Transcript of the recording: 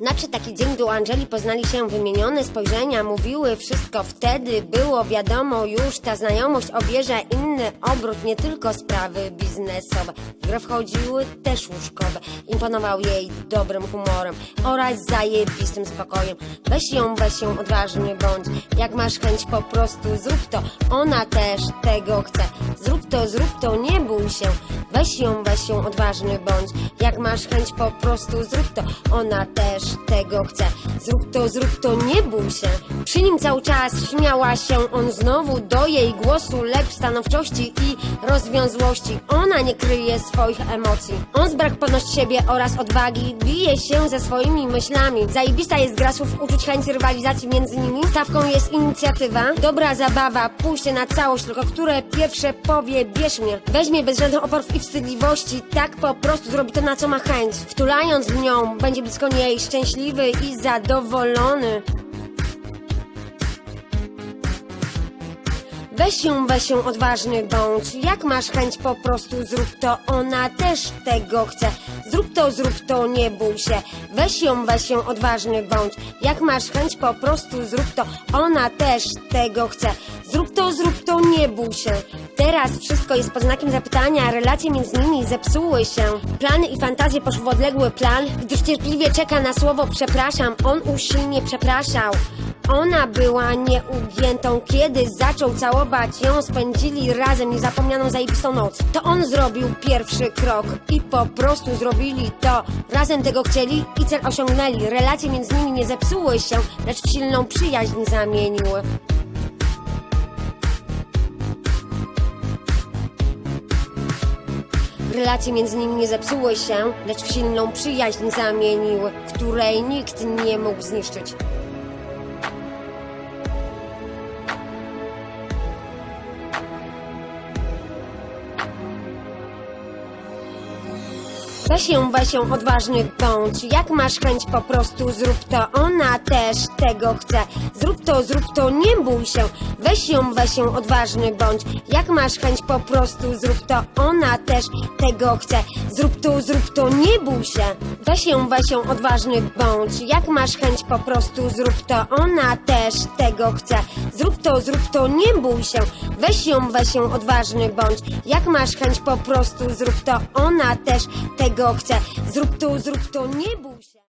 Nadszedł taki dzień, u Angeli poznali się wymienione spojrzenia, mówiły wszystko wtedy, było wiadomo już, ta znajomość obierze inny obrót, nie tylko sprawy biznesowe. W grę wchodziły też łóżkowe, imponował jej dobrym humorem oraz zajebistym spokojem. Weź ją, weź ją, odważny bądź, jak masz chęć po prostu zrób to, ona też tego chce. Zrób to, zrób to, nie bój się, weź ją, weź ją, odważny bądź, jak masz chęć po prostu zrób to, ona też tego chce. Zrób to, zrób to, nie bój się. Przy nim cały czas śmiała się on znowu do jej głosu, lep stanowczości i rozwiązłości. Ona nie kryje swoich emocji. On z brak siebie oraz odwagi bije się ze swoimi myślami. Zajebista jest gra słów, uczuć chęci rywalizacji między nimi. Stawką jest inicjatywa, dobra zabawa, pójście na całość, tylko które pierwsze powie, bierz mnie. Weźmie bez żadnych oporów i wstydliwości, tak po prostu zrobi to, na co ma chęć. Wtulając w nią, będzie blisko niej, szczęśliwy i zadowolony. Weź ją, weź ją, odważny bądź. Jak masz chęć, po prostu zrób to. Ona też tego chce. Zrób to, zrób to, nie bój się. Weź ją, weź ją, odważny bądź. Jak masz chęć, po prostu zrób to. Ona też tego chce. Zrób to, zrób to, nie bój się. Teraz wszystko jest pod znakiem zapytania, relacje między nimi zepsuły się. Plany i fantazje poszły w odległy plan, gdyż cierpliwie czeka na słowo przepraszam. On usilnie przepraszał. Ona była nieugiętą, kiedy zaczął całować ją, spędzili razem niezapomnianą zajebistą noc. To on zrobił pierwszy krok i po prostu zrobili to. Razem tego chcieli i cel osiągnęli. Relacje między nimi nie zepsuły się, lecz w silną przyjaźń zamieniły. Relacje między nimi nie zepsuły się, lecz w silną przyjaźń zamieniły, której nikt nie mógł zniszczyć. Weź ją, odważny bądź. Jak masz chęć, po prostu zrób to. Ona też tego chce. Zrób to, zrób to, nie bój się. Weź ją, weź ją, odważny bądź. Jak masz chęć, po prostu zrób to. Ona też tego chce. Zrób to, zrób to, nie bój się. Weź ją, odważny bądź. Jak masz chęć, po prostu zrób to. Ona też tego chce. Zrób to, zrób to, nie bój się. Weź ją, weź ją, odważny bądź. Jak masz chęć, po prostu zrób to. Ona też tego chce. Zrób to, zrób to, nie bój się.